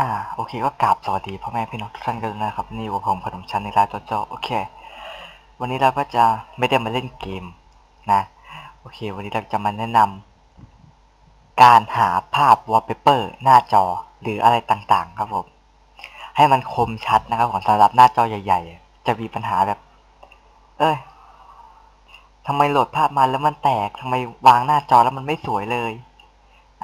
อ่าโอเคก็กราบสวัสดีพ่อแม่พี่น้องทุกท่านกันนะครับนี่อยู่กับผมขนมชั้นในร้านโจโจโอเค วันนี้เราก็จะไม่ได้มาเล่นเกมนะโอเค วันนี้เราจะมาแนะนำการหาภาพวอลเปเปอร์หน้าจอหรืออะไรต่างๆ ครับผมให้มันคมชัดนะครับผมสำหรับหน้าจอใหญ่ ๆ จะมีปัญหาแบบ เอ้ยทำไมโหลดภาพมาแล้วมันแตกทำไมวางหน้าจอแล้วมันไม่สวยเลย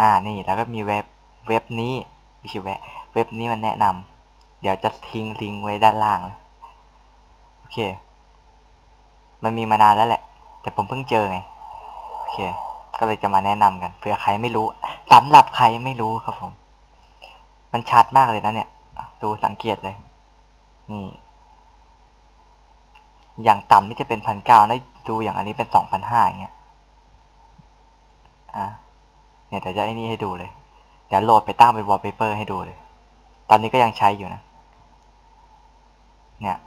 อ่านี่แล้วก็มีเว็บเว็บนี้ไม่ใช่เว็บ เว็บนี้มันแนะนำเดี๋ยวจะทิ้งลิงก์ไว้ด้านล่าง โอเค มันมีมานานแล้วแหละ แต่ผมเพิ่งเจอไง โอเค ก็เลยจะมาแนะนำกันเผื่อใครไม่รู้สำหรับใครไม่รู้ครับผม มันชัดมากเลยนะเนี่ย ดูสังเกตเลย นี่อย่างต่ำนี่จะเป็นพันเก้าได้ดูอย่างอันนี้เป็นสองพันห้าอย่างเงี้ย อะ เนี่ยเดี๋ยวจะไอ้นี่ให้ดูเลย เดี๋ยวโหลดไปตั้งเป็นวอลเปเปอร์ให้ดูเลย ตอนนี้ก็ยังใช้อยู่นะ เนี่ย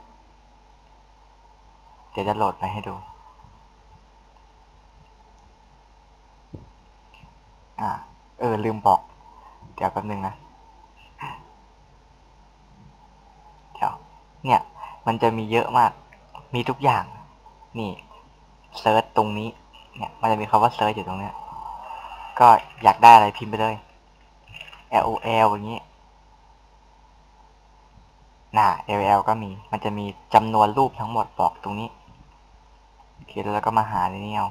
เดี๋ยวจะโหลดไปให้ดู อ่า เออ ลืมบอก เดี๋ยวแป๊บนึงนะ เดี๋ยว เนี่ย มันจะมีเยอะมาก มีทุกอย่าง นี่ เซิร์ชตรงนี้ เนี่ย มันจะมีคำว่าเซิร์ชอยู่ตรงเนี้ย ก็อยากได้อะไรพิมพ์ไปเลย L O L อย่างนี้ น่ะ L L ก็มี มันจะมีจำนวนรูปทั้งหมดบอกตรงนี้โอเคแล้วก็มาหาในนี้เอา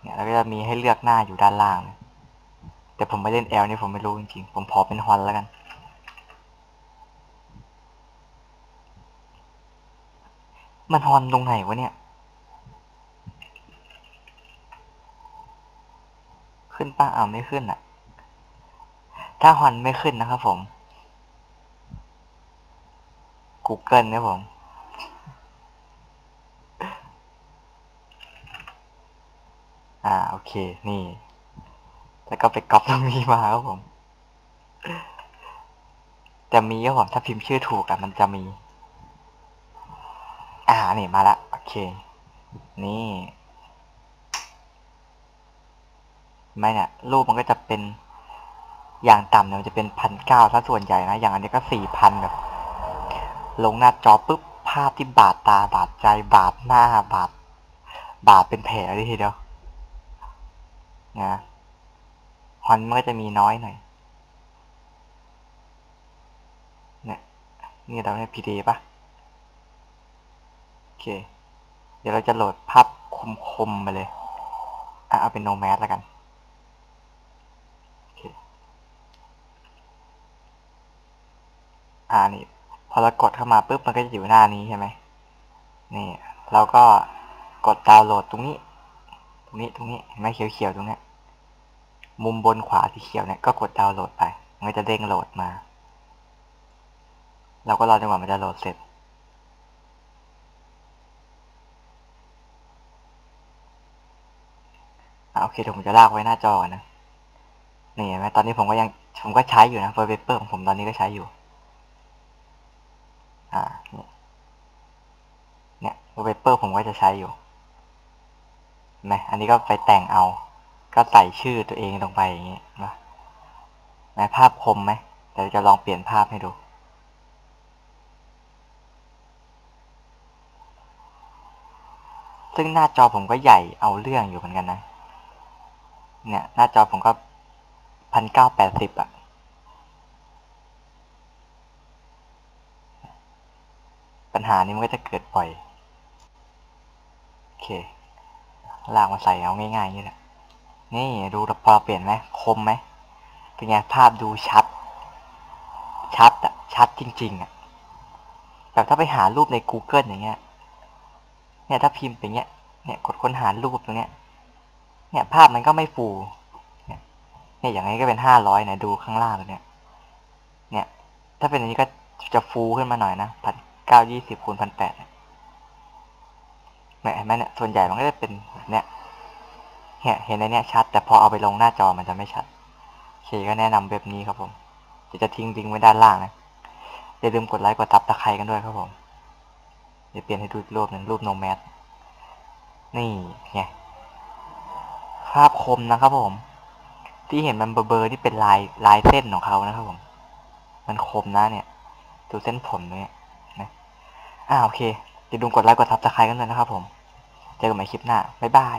เนี่ยแล้วก็จะมีให้เลือกหน้าอยู่ด้านล่าง แต่ผมไม่เล่น L นี่ผมไม่รู้จริงๆ ผมพอเป็นฮอนแล้วกัน มันฮอนตรงไหนวะเนี่ย ขึ้นป้าเอาไม่ขึ้นอะ ถ้าฮอนไม่ขึ้นนะครับผม Google นะผม อ่า โอเค นี่ แล้วก็ไปก๊อปตรงนี้มาครับผม จะมีครับผม ถ้าพิมพ์ชื่อถูกอะมันจะมี อ่า นี่ มาละ โอเค นี่ไม่เนี่ยรูปมันก็จะเป็น อย่างต่ำเนี่ยมันจะเป็นพันเก้าถ้าส่วนใหญ่นะ อย่างอันนี้ก็สี่พันแบบ ลงหน้าจอปุ๊บภาพที่บาดตาบาดใจบาดหน้าบาดบาดเป็นแผลเลยทีเดียวนะฮอนมันก็จะมีน้อยหน่อยเนี่ยนี่เราเนี่ยพีดีปะโอเค เดี๋ยวเราจะโหลดภาพคมๆมาเลย อะ เอาเป็นโนแมสแล้วกัน โอเค อ่านี่พอเรากดเข้ามาปุ๊บมันก็จะอยู่หน้านี้ใช่ไหมนี่เราก็กดดาวน์โหลดตรงนี้ ตรงนี้ตรงนี้เห็นไหมเขียวๆตรงนี้มุมบนขวาสีเขียวเนี่ยก็กดดาวน์โหลดไป มันจะเด้งโหลดมา เราก็รอจนกว่ามันจะโหลดเสร็จอโอเคเดี๋ยวผมจะลากไว้หน้าจอก่อนนะ นี่เห็นไหมตอนนี้ผมก็ยัง ผมก็ใช้อยู่นะ Word Paper ของผมตอนนี้ก็ใช้อยู่ อ่า เนี่ย เนี่ย Word Paper ผมก็จะใช้อยู่นไหมอันนี้ก็ไปแต่งเอา ก็ใส่ชื่อตัวเองลงไปอย่างนี้นะไหนภาพคมไหมเดี๋ยวจะลองเปลี่ยนภาพให้ดู ซึ่งหน้าจอผมก็ใหญ่เอาเรื่องอยู่เหมือนกันนะ เนี่ย หน้าจอผมก็พันเก้าแปดสิบอะปัญหานี้มันก็จะเกิดบ่อย เคลากมาใส่เอาง่ายๆอย่างนี่แหละ นี่ดูพอเปลี่ยนไหมคมไหมเป็นไงภาพดูชัด ชัดอะชัดจริง ๆอะแบบถ้าไปหารูปใน Google อย่างเงี้ย เนี่ยถ้าพิมพ์อย่างเงี้ย เนี่ยกดค้นหารูปตรงเนี้ย เนี่ยภาพมันก็ไม่ฟู เนี่ย เนี่ยอย่างนี้ก็เป็นห้าร้อยนะดูข้างล่างตัวเนี้ย เนี่ย ถ้าเป็นอันนี้ก็จะฟูขึ้นมาหน่อยนะพันเก้ายี่สิบคูณพันแปด เนี่ยเห็นไหมเนี่ยส่วนใหญ่มันก็จะเป็นเนี้ยเนี่ยเห็นในเนี้ยชัด แต่พอเอาไปลงหน้าจอมันจะไม่ชัดโอเคก็แนะนำแบบนี้ครับผมเดี๋ยวจะทิ้งลิงก์ไว้ด้านล่างนะอย่าลืมกดไลค์กดตับตะไคร้กันด้วยครับผมเดี๋ยวเปลี่ยนให้ดูรูปหนึ่งรูปโนแมสนี่ไงภาพคมนะครับผม ที่เห็นมันเบลอๆนี่เป็นลายลายเส้นของเขานะครับผม มันคมนะเนี่ย ดูเส้นผมเนี่ยนะอ่าโอเค อย่าลืมกดไลค์กดซับสไครต์กันเลยนะครับผม เจอกันใหม่คลิปหน้า บ๊ายบาย